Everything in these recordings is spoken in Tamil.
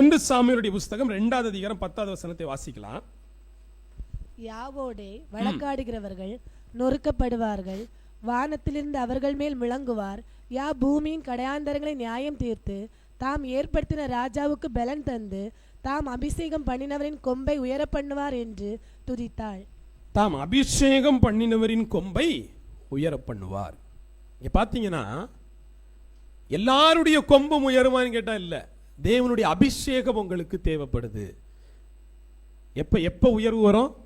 ஒன்று சாமியலுடைய புஸ்தகம் ரெண்டாவது அதிகாரம் பத்தாவது வசனத்தை வாசிக்கலாம். யாவோடே வழக்காடுகிறவர்கள் நொறுக்கப்படுவார்கள். வானத்திலிருந்து அவர்கள் மேல் முழங்குவார் யா பூமியின் கடையாந்தரங்களை நியாயம் தீர்த்து தாம் ஏற்படுத்தின ராஜாவுக்கு பலன் தந்து தாம் அபிஷேகம் பண்ணினவரின் கொம்பை உயர பண்ணுவார் என்று துதித்தாள். தாம் அபிஷேகம் பண்ணினவரின் கொம்பை உயர பண்ணுவார் இங்க பாத்தீங்கன்னா எல்லாருடைய கொம்பும் உயருமான்னு கேட்டா இல்ல. தேவனுடைய அபிஷேகம் உங்களுக்கு தேவைப்படுது. எப்போ எப்போ உயர்வு வரும்?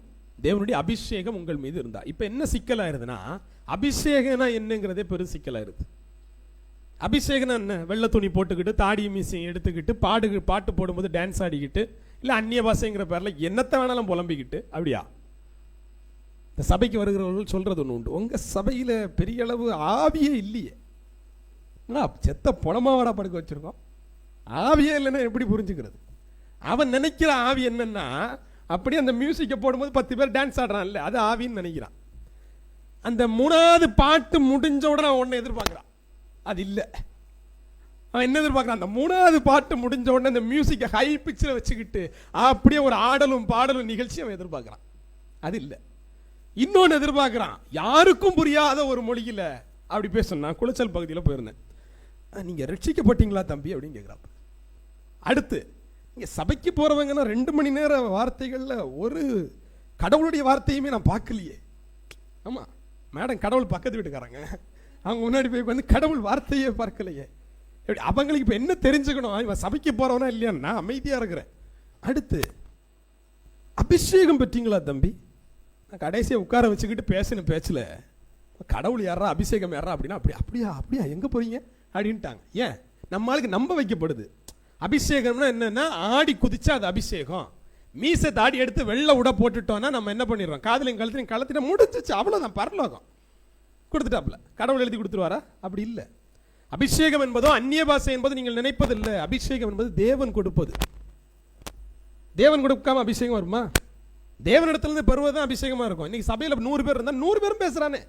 தேவனுடைய அபிஷேகம் உங்கள் மீது இருந்தா. இப்போ என்ன சிக்கலாயிருதுன்னா அபிஷேகம்னா என்னங்கிறதே பெரும் சிக்கலாயிருது. அபிஷேகம்னா என்ன? வெள்ளை துணி போட்டுக்கிட்டு தாடி மீசையும் எடுத்துக்கிட்டு பாடு பாட்டு போடும்போது டான்ஸ் ஆடிக்கிட்டு இல்லை அந்நிய பாஷைங்கிற பேரில் என்னத்தை வேணாலும் புலம்பிக்கிட்டு அப்படியா? இந்த சபைக்கு வருகிறவர்கள் சொல்கிறது ஒன்று உண்டு. உங்கள் சபையில் பெரிய அளவு ஆவியே இல்லையே. ஆ, செத்த புணமாவடா படுக்க வச்சுருக்கோம்? ஆவியே இல்லைன்னா எப்படி புரிஞ்சுக்கிறது? அவன் நினைக்கிற ஆவி என்னன்னா அப்படியே அந்த மியூசிக்கை போடும்போது பத்து பேர் டான்ஸ் ஆடுறான்ல அது ஆவின்னு நினைக்கிறான். அந்த மூணாவது பாட்டு முடிஞ்ச உடனே அவன் ஒன்று எதிர்பார்க்குறான். அது இல்லை. அவன் என்ன எதிர்பார்க்குறான்? அந்த மூணாவது பாட்டு முடிஞ்ச உடனே அந்த மியூசிக்கை ஹை பிச்சில் வச்சுக்கிட்டு அப்படியே ஒரு ஆடலும் பாடலும் நிகழ்ச்சி அவன் எதிர்பார்க்குறான். அது இல்லை. இன்னொன்று எதிர்பார்க்குறான் யாருக்கும் புரியாத ஒரு மொழியில அப்படி பேசணும். நான் குளிச்சல் பகுதியில் போயிருந்தேன். நீங்கள் நீங்க ரட்சிக்கப்பட்டீங்களா தம்பி? அப்படின்னு கேட்குறாப்ப அடுத்து இங்கே சபைக்கு போகிறவங்கன்னா ரெண்டு மணி நேர வார்த்தைகளில் ஒரு கடவுளுடைய வார்த்தையுமே நான் பார்க்கலையே. ஆமாம் மேடம் கடவுள் பக்கத்து வீட்டுக்காரங்க. அவங்க முன்னாடி போய் வந்து கடவுள் வார்த்தையே பார்க்கலையே. எப்படி அவங்களுக்கு இப்போ என்ன தெரிஞ்சுக்கணும்? இவன் சபைக்கு போகிறவனா இல்லையா நான் அமைதியாக இருக்கிறேன். அடுத்து அபிஷேகம் பெற்றீங்களா தம்பி? நான் கடைசியை உட்கார வச்சுக்கிட்டு பேசின பேச்சில் கடவுள் யாரா அபிஷேகம் யாரா அப்படின்னா அப்படி அப்படியா அப்படியா எங்கே போகிறீங்க அப்படின்ட்டாங்க. ஏன்? நம்ம ஆளுக்கு நம்ப வைக்கப்படுது. அபிஷேகம்னா என்னன்னா ஆடி குதிச்சா அது அபிஷேகம். மீசை தாடி எடுத்து வெள்ளை உட போட்டுட்டோம்னா நம்ம என்ன பண்ணிடுறோம்? காதலையும் கழுத்தையும் கழுத்தினா முடிஞ்சிச்சு அவ்வளோதான் பரலோகம். கொடுத்துட்டாப்புல. கடவுள் எழுதி கொடுத்துருவாரா? அப்படி இல்லை. அபிஷேகம் என்பதோ அந்நிய பாஷை என்பது நீங்கள் நினைப்பதில்லை. அபிஷேகம் என்பது தேவன் கொடுப்பது. தேவன் கொடுக்காம அபிஷேகம் வருமா? தேவனிடத்துல இருந்து பெறுவது தான் அபிஷேகமா இருக்கும். இன்னைக்கு சபையில நூறு பேர் இருந்தால் நூறு பேரும் பேசுறானே.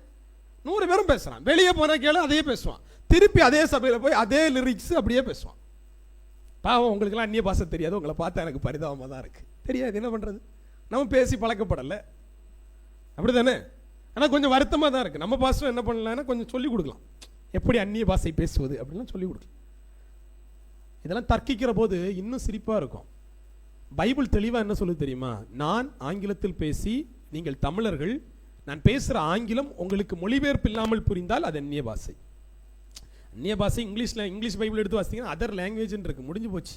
நூறு பேரும் பேசுறான். வெளியே போனா கேளு அதே பேசுவான். திருப்பி அதே சபையில போய் அதே லிரிக்ஸ் அப்படியே பேசுவான். பாவம் உங்களுக்குலாம் அந்நிய பாஷை தெரியாது. உங்களை பார்த்தா எனக்கு பரிதாபமாக தான் இருக்கு. தெரியாது என்ன பண்றது? நம்ம பேசி பழக்கப்படல. அப்படிதானே ஆனா கொஞ்சம் வருத்தமாக தான் இருக்கு. நம்ம பாசம் என்ன பண்ணலாம்னா கொஞ்சம் சொல்லி கொடுக்கலாம். எப்படி அந்நிய பாஷை பேசுவது அப்படின்லாம் சொல்லி கொடுக்கலாம். இதெல்லாம் தர்க்கிக்கிற போது இன்னும் சிரிப்பா இருக்கும். பைபிள் தெளிவா என்ன சொல்லுது தெரியுமா? நான் ஆங்கிலத்தில் பேசி நீங்கள் தமிழர்கள் நான் பேசுற ஆங்கிலம் உங்களுக்கு மொழிபெயர்ப்பு இல்லாமல் புரிந்தால் அது அந்நிய பாஷை. அந்நிய பாஷை இங்கிலீஷ்ல இங்கிலீஷ் பைபிள் எடுத்து வாசித்தீங்கன்னா அதர் லாங்குவேஜ்னு இருக்கு. முடிஞ்சு போச்சு.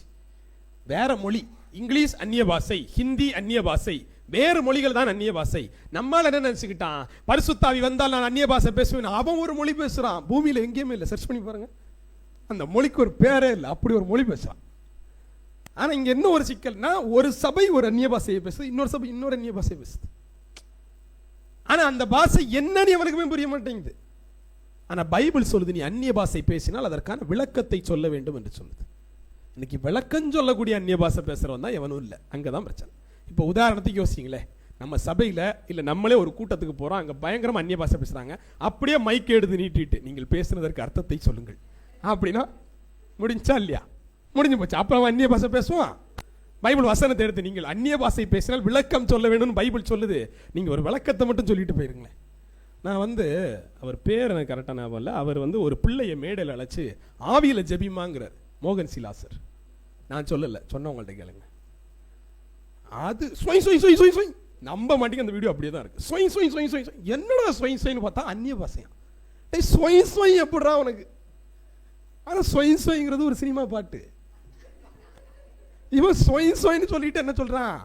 வேற மொழி. இங்கிலீஷ் அந்நிய பாஷை ஹிந்தி அந்நிய பாஷை வேறு மொழிகள் தான் அந்நிய பாஷை. நம்மால் என்ன நினைச்சுக்கிட்டான்? பரிசுத்தாவி வந்தால் நான் அந்நிய பாஷை பேசுவேன். அவன் ஒரு மொழி பேசுறான். பூமியில எங்கேயுமே இல்லை. சர்ச் பண்ணி பாருங்க. அந்த மொழிக்கு ஒரு பேரே இல்லை. அப்படி ஒரு மொழி பேசுறான். ஆனா இங்க என்ன ஒரு சிக்கல்னா ஒரு சபை ஒரு அந்நிய பாஷையை பேசுது. இன்னொரு சபை இன்னொரு அந்நிய பாஷையை பேசுது. ஆனா அந்த பாஷை என்னன்னு எவனுக்குமே புரிய மாட்டேங்குது. ஆனால் பைபிள் சொல்லுது நீ அந்நிய பாஷை பேசினால் அதற்கான விளக்கத்தை சொல்ல வேண்டும் என்று சொல்லுது. இன்னைக்கு விளக்கம் சொல்லக்கூடிய அந்நிய பாஷை பேசுகிறவன் தான் எவனும் இல்லை. அங்கே தான் பிரச்சனை. இப்போ உதாரணத்துக்கு யோசிங்களேன். நம்ம சபையில் இல்லை நம்மளே ஒரு கூட்டத்துக்கு போகிறோம் அங்கே பயங்கரமாக அந்நிய பாஷை பேசுகிறாங்க அப்படியே மைக் எடுத்து நீட்டிட்டு நீங்கள் பேசுனதற்கு அர்த்தத்தை சொல்லுங்கள். அப்படின்னா முடிஞ்சா இல்லையா? முடிஞ்சு போச்சு. அப்புறம் அந்நிய பாஷை பேசுவான் பைபிள் வசனத்தை எடுத்து நீங்கள் அந்நிய பாஷை பேசினால் விளக்கம் சொல்ல வேணும்னு பைபிள் சொல்லுது. நீங்கள் ஒரு விளக்கத்தை மட்டும் சொல்லிட்டு போயிருங்களேன். நான் வந்து அவர் பேர் எனக்கு கரெக்டாக ஞாபகம் இல்லை. அவர் வந்து ஒரு பிள்ளையை மேடையில் அழைச்சி ஆவியில ஜெபிமாங்கிறார் மோகன் சிலாசர். நான் சொல்லல சொன்னவங்கள்ட்ட கேளுங்க. அது சொய் சொய் சொய் சொய் சொய். நம்ப மாட்டேங்க அந்த வீடியோ அப்படியே தான் இருக்கு. சொய் சொய் சொய் சொய் சொய். என்னடா சொய் சொய்னு பார்த்தா அந்நிய பாசையா டேய் சொய் சொய் எப்படிடா உனக்கு? ஆனால் சொய் சொய்ங்கிறது ஒரு சினிமா பாட்டு. இவன் சொய் சொய்னு சொல்லிட்டு என்ன சொல்றான்?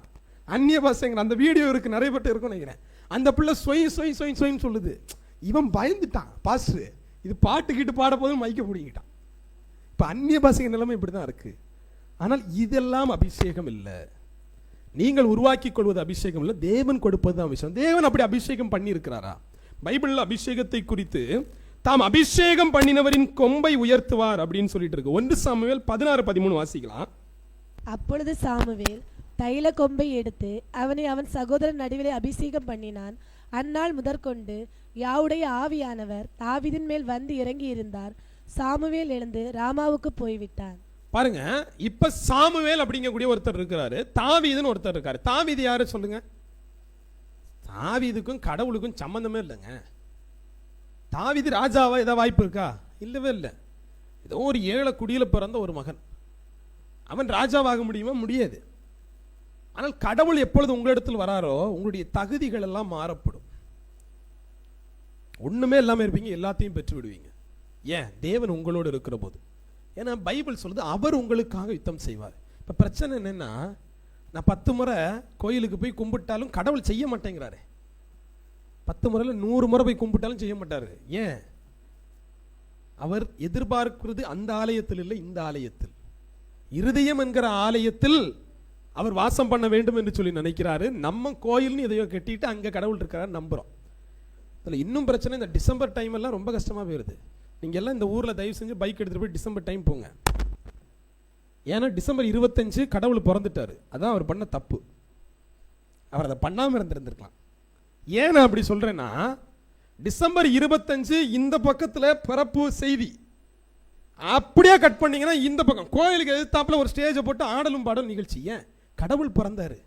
அந்நிய பாசைங்கிற அந்த வீடியோ இருக்கு நிறைய பேர்ட்ட இருக்கும்னு நினைக்கிறேன். அந்த பிள்ளை சொய் சொய் சொய் சொய்னு சொல்லுது. இவன் பயந்துட்டான். பாஸ்டர் இது பாட்டு கீட்டு பாட போதும் மைக்க பிடிங்கிட்டான். இப்போ அந்நிய பாஷை நிலைமை இப்படி தான் இருக்கு. ஆனால் இதெல்லாம் அபிஷேகம் இல்லை. நீங்கள் உருவாக்கி கொள்வது அபிஷேகம் இல்லை. தேவன் கொடுப்பது தான் அபிஷேகம். தேவன் அப்படி அபிஷேகம் பண்ணியிருக்கிறாரா? பைபிளில் அபிஷேகத்தை குறித்து தாம் அபிஷேகம் பண்ணினவரின் கொம்பை உயர்த்துவார் அப்படின்னு சொல்லிட்டு இருக்கு. ஒன்று சாமுவேல் பதினாறு பதிமூணு வாசிக்கலாம். அப்பொழுது சாமுவேல் தைல கொம்பை எடுத்து அவனை அவன் சகோதரன் நடுவிலே அபிஷேகம் பண்ணினான். அந்நாள் முதற்கொண்டு யாவுடைய ஆவியானவர் தாவிதின் மேல் வந்து இறங்கி இருந்தார். சாமுவேல் எழுந்து ராமாவுக்கு போய்விட்டான். பாருங்க இப்ப சாமுவேல் அப்படிங்கக்கூடிய ஒருத்தர் இருக்கிறாரு. தாவிதுன்னு ஒருத்தர் இருக்காரு. தாவிது யாரு சொல்லுங்க? தாவிதுக்கும் கடவுளுக்கும் சம்பந்தமே இல்லைங்க. தாவிது ராஜாவா ஏதாவது வாய்ப்பு இருக்கா? இல்லவே இல்லை. ஏதோ ஒரு ஏழை குடியில் பிறந்த ஒரு மகன். அவன் ராஜாவாக முடியுமா? முடியாது. ஆனால் கடவுள் எப்பொழுது உங்களிடத்தில் வராரோ உங்களுடைய தகுதிகள் எல்லாம் மாறப்படும். ஒண்ணுமே இல்லாமல் இருப்பீங்க எல்லாத்தையும் பெற்று விடுவீங்க. ஏன்? தேவன் உங்களோடு இருக்கிற போது ஏன்னா பைபிள் சொல்லுது அவர் உங்களுக்காக யுத்தம் செய்வார். இப்ப பிரச்சனை என்னென்னா நான் பத்து முறை கோயிலுக்கு போய் கும்பிட்டாலும் கடவுள் செய்ய மாட்டேங்கிறாரு. பத்து முறையில் நூறு முறை போய் கும்பிட்டாலும் செய்ய மாட்டாரு. ஏன்? அவர் எதிர்பார்க்கிறது அந்த ஆலயத்தில் இல்லை இந்த ஆலயத்தில். இருதயம் என்கிற ஆலயத்தில் அவர் வாசம் பண்ண வேண்டும் என்று சொல்லி நினைக்கிறாரு. நம்ம கோயில்னு எதையோ கட்டிட்டு அங்கே கடவுள் இருக்கிறாரு நம்புகிறோம் அதில் இன்னும் பிரச்சனை இந்த டிசம்பர் டைம் எல்லாம் ரொம்ப கஷ்டமாக போயிடுது நீங்கள் எல்லாம் இந்த ஊரில் தயவு செஞ்சு பைக் எடுத்துகிட்டு போய் டிசம்பர் டைம் போங்க. ஏன்னா டிசம்பர் இருபத்தஞ்சு கடவுள் பிறந்துட்டாரு. அதான் அவர் பண்ண தப்பு. அவர் அதை பண்ணாமல் இருந்திருந்திருக்கலாம். ஏன் நான் அப்படி சொல்கிறேன்னா டிசம்பர் இருபத்தஞ்சு இந்த பக்கத்தில் பிறப்பு செய்தி. அப்படியே கட் பண்ணிங்கன்னா இந்த பக்கம். கோயிலுக்கு எதிர்த்தாப்பில் ஒரு ஸ்டேஜை போட்டு ஆடலும் பாடலும் நிகழ்ச்சி. ஏன்? கடவுள் பிறந்தாரு.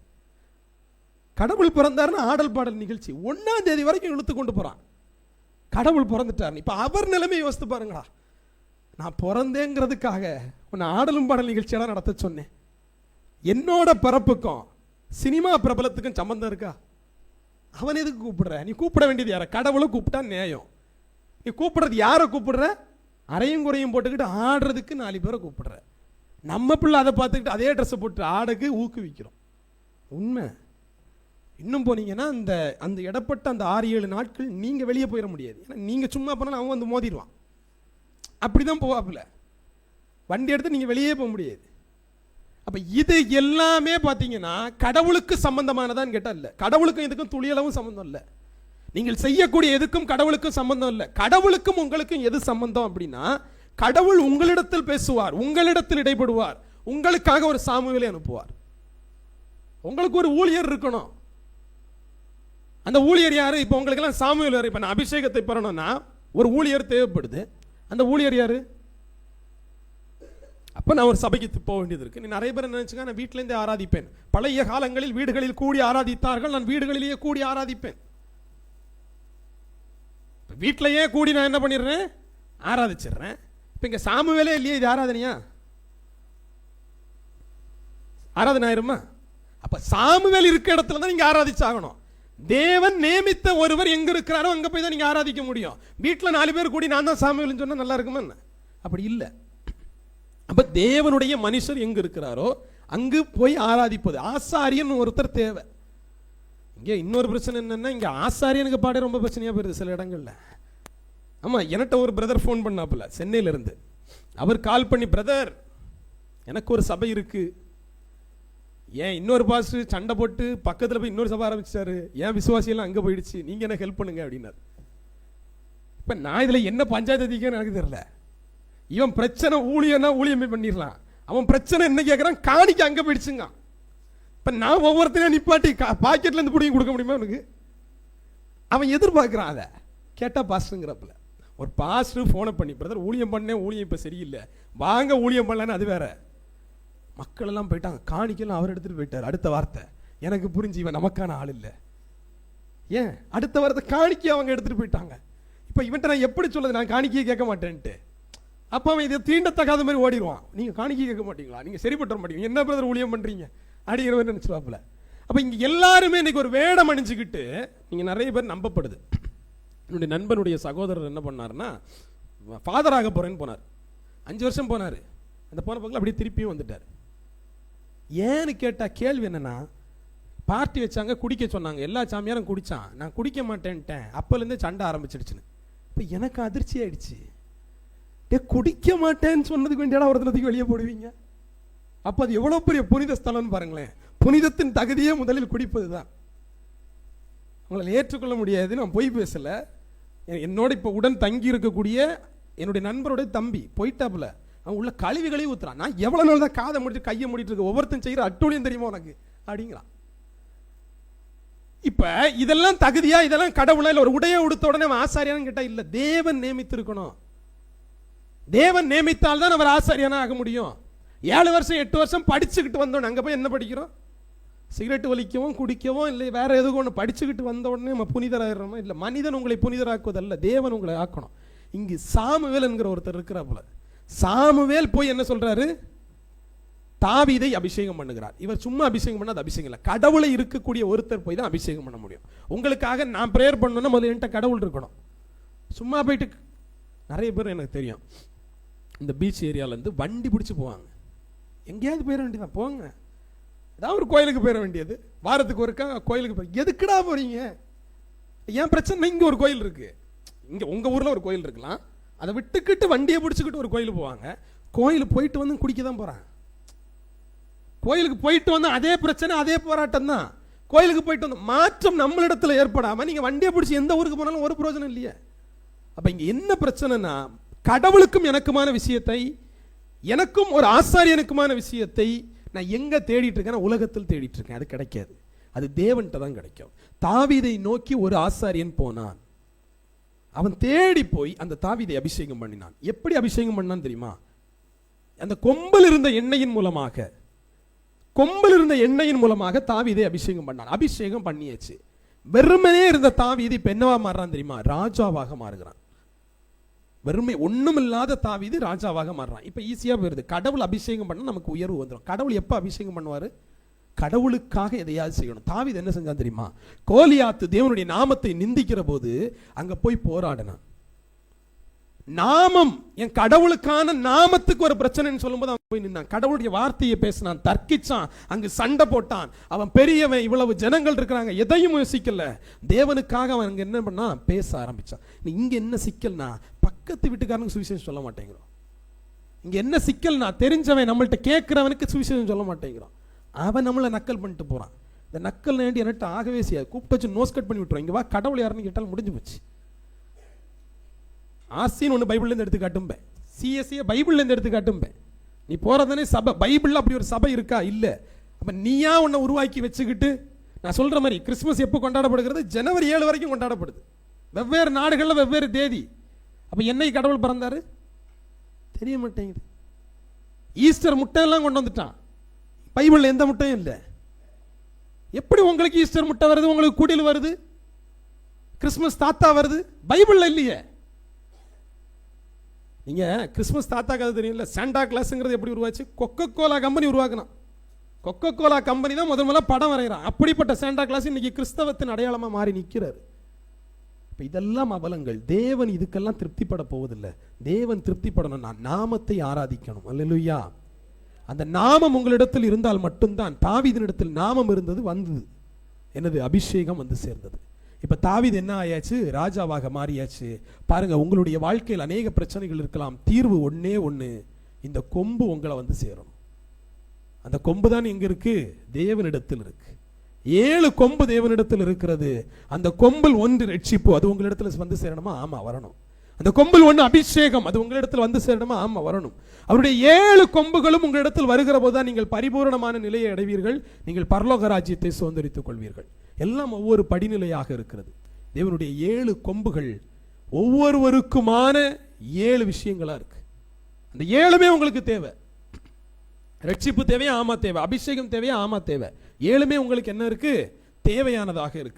கடவுள் பிறந்தாருன்னு ஆடல் பாடல் நிகழ்ச்சி. ஒன்றாம் தேதி வரைக்கும் இழுத்து கொண்டு போறான். கடவுள் பிறந்துட்டார் இப்ப அவர் நிலைமை யோசித்து பாருங்களா. நான் பிறந்தேங்கிறதுக்காக உன்னை ஆடலும் பாடல் நிகழ்ச்சியெல்லாம் நடத்த சொன்னேன். என்னோட பிறப்புக்கும் சினிமா பிரபலத்துக்கும் சம்பந்தம் இருக்கா? அவன் எதுக்கு கூப்பிடுற? நீ கூப்பிட வேண்டியது யாரை? கடவுளை கூப்பிட்டா நியாயம். நீ கூப்பிடுறது யாரை கூப்பிடுற? அரையும் குறையும் போட்டுக்கிட்டு ஆடுறதுக்கு நாலு பேரை கூப்பிடுற. நம்ம பிள்ளை அதை பார்த்துக்கிட்டு அதே ட்ரெஸ்ஸை போட்டு ஆடக்கு ஊக்குவிக்கிறோம். உண்மை. இன்னும் போனீங்கன்னா அந்த அந்த இடப்பட்ட அந்த ஆறு ஏழு நாட்கள் நீங்கள் வெளியே போயிட முடியாது. ஏன்னா நீங்கள் சும்மா போனாலும் அவன் வந்து மோதிடுவான். அப்படிதான் போவாப்புல. வண்டி எடுத்து நீங்கள் வெளியே போக முடியாது. அப்போ இது எல்லாமே பார்த்தீங்கன்னா கடவுளுக்கு சம்பந்தமானதான்னு கேட்டால் இல்லை. கடவுளுக்கும் இதுக்கும் துளியளவும் சம்மந்தம் இல்லை. நீங்கள் செய்யக்கூடிய எதுக்கும் கடவுளுக்கும் சம்பந்தம் இல்லை. கடவுளுக்கும் உங்களுக்கும் எது சம்பந்தம் அப்படின்னா கடவுள் உங்களிடத்தில் பேசுவார் உங்களிடத்தில் இடைபடுவார் உங்களுக்காக ஒரு சாமுவேலை அனுப்புவார். உங்களுக்கு ஒரு ஊழியர் இருக்கணும். அந்த ஊழியர் யாரு? இப்போ உங்களுக்கு எல்லாம் சாமுவேல் இப்போ நான் அபிஷேகத்தை பெறணும்னா ஒரு ஊழியர் தேவைப்படுது. அந்த ஊழியர் யாரு? அப்ப நான் ஒரு சபைக்கு போக வேண்டியது இருக்கு. நீ நிறைய பேர் நினைச்சுங்க நான் வீட்டிலேருந்தே ஆராதிப்பேன். பழைய காலங்களில் வீடுகளில் கூடி ஆராதித்தார்கள் நான் வீடுகளிலேயே கூடி ஆராதிப்பேன். இப்ப வீட்டிலேயே கூடி நான் என்ன பண்ணிடுறேன்? ஆராதிச்சிடுறேன். இப்ப இங்க சாமுவேலே இல்லையே இது ஆராதனையா? ஆராதனை ஆயிருமா? அப்ப சாமுவேல் இருக்க இடத்துல தான் நீங்க ஆராதிச்சாகணும். தேவன் நியமித்த ஒருவர் எங்க இருக்கிறாரோ அங்க போய் தான் நீங்க ஆராதிக்க முடியும். வீட்டுல நாலு பேர் கூடி நான் தான் சாமுவேல்னு சொன்னால் நல்லா இருக்குமா என்ன? அப்படி இல்லை. அப்ப தேவனுடைய மனுஷர் எங்க இருக்கிறாரோ அங்கு போய் ஆராதிப்பது. ஆசாரியன் ஒருத்தர் தேவை. இங்கே இன்னொரு பிரச்சனை என்னன்னா இங்க ஆசாரியனுக்கு பாட ரொம்ப பிரச்சனையா போயிருது சில இடங்கள்ல. ஆமாம் என்கிட்ட ஒரு பிரதர் ஃபோன் பண்ணாப்புல சென்னையிலேருந்து. அவர் கால் பண்ணி பிரதர் எனக்கு ஒரு சபை இருக்குது ஏன் இன்னொரு பாஸ் சண்டை போட்டு பக்கத்தில் போய் இன்னொரு சபை ஆரம்பிச்சிட்டாரு? ஏன் விசுவாசியெல்லாம் அங்கே போயிடுச்சு? நீங்கள் எனக்கு ஹெல்ப் பண்ணுங்க? அப்படின்னாரு. இப்போ நான் இதில் என்ன பஞ்சாயத்து தீக்கன்னு எனக்கு தெரில இவன் பிரச்சனை ஊழியனா ஊழியமே பண்ணிடலாம். அவன் பிரச்சனை என்ன கேட்குறான் காணிக்க அங்கே போயிடுச்சுங்க இப்போ நான் ஒவ்வொருத்தரையும் நிப்பாட்டி கா- பாக்கெட்லேருந்து பிடிங்கி கொடுக்க முடியுமா அவனுக்கு அவன் எதிர்பார்க்குறான் அதை. கேட்டால் பாஸ்டருங்கிறப்பல ஒரு பாஸ்டர் ஃபோனை பண்ணி பிரதர் ஊழியம் பண்ணேன் ஊழியம் இப்போ சரியில்லை. வாங்க ஊழியம் பண்ணலன்னு அது வேற. மக்கள் எல்லாம் போயிட்டாங்க. காணிக்கலாம் அவர் எடுத்துகிட்டு போயிட்டார். அடுத்த வார்த்தை. எனக்கு புரிஞ்சு இவன் நமக்கான ஆள் இல்லை. ஏன்? அடுத்த வாரத்தை காணிக்கை அவங்க எடுத்துகிட்டு போயிட்டாங்க. இப்போ இவன்ட்ட நான் எப்படி சொல்லுது நான் காணிக்கையை கேட்க மாட்டேன்ட்டு. அப்போ அவன் இதை தீண்டத்தக்காத மாதிரி ஓடிடுவான். நீங்கள் காணிக்கை கேட்க மாட்டீங்களா? நீங்கள் சரிப்பட்ட மாட்டீங்க. என்ன பிரதர் ஊழியம் பண்ணுறீங்க அப்படிங்கிற மாதிரி நினைச்சுவாப்புல அப்போ இங்கே எல்லாருமே இன்றைக்கி ஒரு வேடம் அணிஞ்சுக்கிட்டு நீங்கள் நிறைய பேர் நம்பப்படுது. என்னுடைய நண்பனுடைய சகோதரர் என்ன பண்ணாருன்னா ஃபாதராக போகிறேன்னு போறேன்னு போனார். அஞ்சு வருஷம் போனாரு. அந்த போன பக்கத்தில் அப்படியே திருப்பியும் வந்துட்டார். ஏன்னு கேட்டா கேள்வி என்னன்னா பார்ட்டி வச்சாங்க குடிக்க சொன்னாங்க. எல்லா சாமியாரும் குடிச்சான். நான் குடிக்க மாட்டேன்ட்டேன். அப்போலேருந்து சண்டை ஆரம்பிச்சிடுச்சுன்னு. இப்போ எனக்கு அதிர்ச்சி ஆயிடுச்சு. டே குடிக்க மாட்டேன்னு சொன்னதுக்கு வேண்டியடா ஒருத்தனத்துக்கு வெளியே போடுவீங்க? அப்போ அது எவ்வளோ பெரிய புனித ஸ்தலம்னு பாருங்களேன். புனிதத்தின் தகுதியே முதலில் குடிப்பது தான் உங்களை ஏற்றுக்கொள்ள முடியாது. நான் பொய் பேசல. என்னோட இப்போ உடன் தங்கி இருக்கக்கூடிய என்னுடைய நண்பருடைய தம்பி போயிட்டாப்புல. அவன் உள்ள கழிவுகளை ஊத்துறான். நான் எவ்வளோ நாள் தான் காதை முடிச்சு கையை முடிட்டு இருக்க ஒவ்வொருத்தன் செய்கிற அட்டூழியம் தெரியுமா உனக்கு? அப்படிங்கிறான். இப்ப இதெல்லாம் தகுதியா இதெல்லாம் கடவுளா இல்லை ஒரு உடைய உடுத்த உடனே அவன் ஆசாரியான்னு கேட்டால் இல்லை தேவன் நியமித்திருக்கணும். தேவன் நியமித்தால் தான் அவர் ஆசாரியானா ஆக முடியும். ஏழு வருஷம் எட்டு வருஷம் படிச்சுக்கிட்டு வந்தோம். அங்கே போய் என்ன படிக்கிறோம்? சிகரெட் வலிக்கவும் குடிக்கவும் இல்லை வேற எதுவும் ஒன்று படிச்சுக்கிட்டு வந்த உடனே நம்ம புனிதராகிறோமா இல்லை மனிதன் உங்களை புனிதராக்குவதல்ல தேவன் உங்களை ஆக்கணும். இங்கு சாமுவேல் என்கிற ஒருத்தர் இருக்கிறாப்புல சாமுவேல் போய் என்ன சொல்கிறாரு தாவிதை அபிஷேகம் பண்ணுகிறார். இவர் சும்மா அபிஷேகம் பண்ணாது அபிஷேகம் இல்லை. கடவுளை இருக்கக்கூடிய ஒருத்தர் போய் தான் அபிஷேகம் பண்ண முடியும். உங்களுக்காக நான் ப்ரேயர் பண்ணணும்னா முதல்ல என்கிட்ட கடவுள் இருக்கணும். சும்மா போயிட்டு நிறைய பேர் எனக்கு தெரியும். இந்த பீச் ஏரியாவிலேருந்து வண்டி பிடிச்சி போவாங்க. எங்கேயாவது போயிட வேண்டியதான் போங்க. ஏதாவது ஒரு கோயிலுக்கு போயிட வேண்டியது. வாரத்துக்கு ஒருக்கா கோயிலுக்கு போய் எதுக்குடா போறீங்க? ஏன் பிரச்சனை? இங்கே ஒரு கோயில் இருக்கு. இங்கே உங்கள் ஊரில் ஒரு கோயில் இருக்கலாம். அதை விட்டுக்கிட்டு வண்டியை பிடிச்சிக்கிட்டு ஒரு கோயிலுக்கு போவாங்க. கோயில் போயிட்டு வந்து குடிக்க தான் போகிறாங்க கோயிலுக்கு போயிட்டு வந்து அதே பிரச்சனை அதே போராட்டம் தான். கோயிலுக்கு போயிட்டு வந்து மாற்றம் நம்மளிடத்துல ஏற்படாமல் நீங்கள் வண்டியை பிடிச்சி எந்த ஊருக்கு போனாலும் ஒரு பிரயோஜனம் இல்லையே. அப்போ இங்கே என்ன பிரச்சனைனா கடவுளுக்கும் எனக்குமான விஷயத்தை எனக்கும் ஒரு ஆசாரியனுக்குமான விஷயத்தை நான் எங்கே தேடிட்டு இருக்கேன் உலகத்தில் தேடிட்டு இருக்கேன் அது கிடைக்காது. அது தேவன்கிட்ட தான் கிடைக்கும். தாவிதை நோக்கி ஒரு ஆசாரியன் போனான். அவன் தேடி போய் அந்த தாவிதை அபிஷேகம் பண்ணினான். எப்படி அபிஷேகம் பண்ணான் தெரியுமா? அந்த கொம்பில் இருந்த எண்ணெயின் மூலமாக. கொம்பில் இருந்த எண்ணெயின் மூலமாக தாவீதை அபிஷேகம் பண்ணான். அபிஷேகம் பண்ணியாச்சு. வெறுமனே இருந்த தாவிதை இப்போ என்னவா மாறுறான் தெரியுமா? ராஜாவாக மாறுகிறான். வெறுமை ஒண்ணுமில்லாத தாவிது ராஜாவாக மாறுறான். இப்ப ஈஸியா போயிருது. கடவுள் அபிஷேகம் பண்ணா நமக்கு உயர்வு வந்துடும் கடவுள் எப்ப அபிஷேகம் பண்ணுவாரு? கடவுளுக்காக எதையாவது செய்யணும். தாவிது என்ன செஞ்சான் தெரியுமா? கோலியாத்து தேவனுடைய நாமத்தை நிந்திக்கிற போது அங்க போய் போராடினான். நாமம். என் கடவுளுக்கான நாமத்துக்கு ஒரு பிரச்சனைன்னு சொல்லும்போது அவன் போய் நின்னான். கடவுளுடைய வார்த்தையை பேசினான் தர்க்கிச்சான் அங்கு சண்டை போட்டான். அவன் பெரியவன் இவ்வளவு ஜனங்கள் இருக்கிறாங்க எதையும் யோசிக்கல. தேவனுக்காக அவன் அங்கே என்ன பண்ணான் பேச ஆரம்பிச்சான். நீ இங்க என்ன சிக்கல்னா பக்கத்து வீட்டுக்காரனுக்கு சுவிசேஷம் சொல்ல மாட்டேங்கிறோம் இங்க என்ன சிக்கல்னா தெரிஞ்சவன் நம்மள்ட்ட கேட்குறவனுக்கு சுவிசேஷம் சொல்ல மாட்டேங்கிறோம் அவன் நம்மளை நக்கல் பண்ணிட்டு போறான். இந்த நக்கல் வேண்டி என்கிட்ட ஆகவே செய்யாது. கூப்பிட்டு வச்சு நோஸ் கட் பண்ணி விட்டுருவோம் இங்கே வா கடவுள் யாருன்னு கேட்டாலும் முடிஞ்சு போச்சு. ஆசின்னு ஒன்று பைபிள்லேருந்து எடுத்து காட்டும்பேன் சிஎஸ்சியை பைபிள்லேருந்து எடுத்து காட்டும்பேன் நீ போகிறதானே சபை பைபிளில் அப்படி ஒரு சபை இருக்கா? இல்லை. அப்போ நீயா உன்னை உருவாக்கி வச்சுக்கிட்டு நான் சொல்கிற மாதிரி கிறிஸ்மஸ் எப்போ கொண்டாடப்படுகிறது? ஜனவரி ஏழு வரைக்கும் கொண்டாடப்படுது. வெவ்வேறு நாடுகளில் வெவ்வேறு தேதி. அப்போ என்னை கடவுள் பிறந்தாரு? தெரிய மாட்டேங்குது. ஈஸ்டர் முட்டையெல்லாம் கொண்டு வந்துட்டான். பைபிளில் எந்த முட்டையும் இல்லை. எப்படி உங்களுக்கு ஈஸ்டர் முட்டை வருது? உங்களுக்கு குடில் வருது? கிறிஸ்மஸ் தாத்தா வருது? பைபிளில் இல்லையே. நீங்கள் கிறிஸ்மஸ் தாத்தா கதை தெரியும்ல சாண்டா கிளாஸுங்கிறது எப்படி உருவாச்சு? கொக்கோ கோலா கம்பெனி உருவாக்குனான். கொக்கோ கோலா கம்பெனி தான் முதல் முதல்ல படம் வரைகிறான். அப்படிப்பட்ட சாண்டா கிளாஸ் இன்றைக்கி கிறிஸ்தவத்தின் அடையாளமாக மாறி நிற்கிறாரு இப்போ இதெல்லாம் அவலங்கள். தேவன் இதுக்கெல்லாம் திருப்திப்பட போவதில்லை. தேவன் திருப்திப்படணும்னா நாமத்தை ஆராதிக்கணும். அல்லையா அந்த நாமம் உங்களிடத்தில் இருந்தால் மட்டும்தான் தாவிதனிடத்தில் நாமம் இருந்தது வந்தது. என்னது? அபிஷேகம் வந்து சேர்ந்தது. இப்ப தாவீது என்ன ஆயாச்சு? ராஜாவாக மாறியாச்சு. பாருங்க உங்களுடைய வாழ்க்கையில் அநேக பிரச்சனைகள் இருக்கலாம். தீர்வு ஒன்றே ஒன்று இந்த கொம்பு உங்களை வந்து சேரும். அந்த கொம்பு தான் எங்க இருக்கு. தேவனிடத்தில் இருக்கு. ஏழு கொம்பு தேவனிடத்தில் இருக்கிறது. அந்த கொம்பில் ஒன்று ரட்சிப்பு அது உங்களிடத்தில் வந்து சேரணுமா? ஆமா வரணும். அந்த கொம்பில் ஒன்று அபிஷேகம் அது உங்களிடத்தில் வந்து சேரணுமா? ஆமா வரணும். அவருடைய ஏழு கொம்புகளும் உங்களிடத்தில் வருகிற போதுதான் நீங்கள் பரிபூரணமான நிலையை அடைவீர்கள். நீங்கள் பரலோக ராஜ்யத்தை சுதந்திரித்துக் கொள்வீர்கள். எல்லாம் ஒவ்வொரு படிநிலையாக இருக்கிறது. தேவனுடைய ஏழு கொம்புகள் ஒவ்வொருவருக்குமான ஏழு விஷயங்களா இருக்கு. அந்த ஏழுமே உங்களுக்கு தேவை. ரட்சிப்பு தேவையா ஆமா தேவை. அபிஷேகம் தேவையா ஆமா தேவை. ஏழுமே உங்களுக்கு என்ன இருக்கு? தேவையானதாக இருக்கு.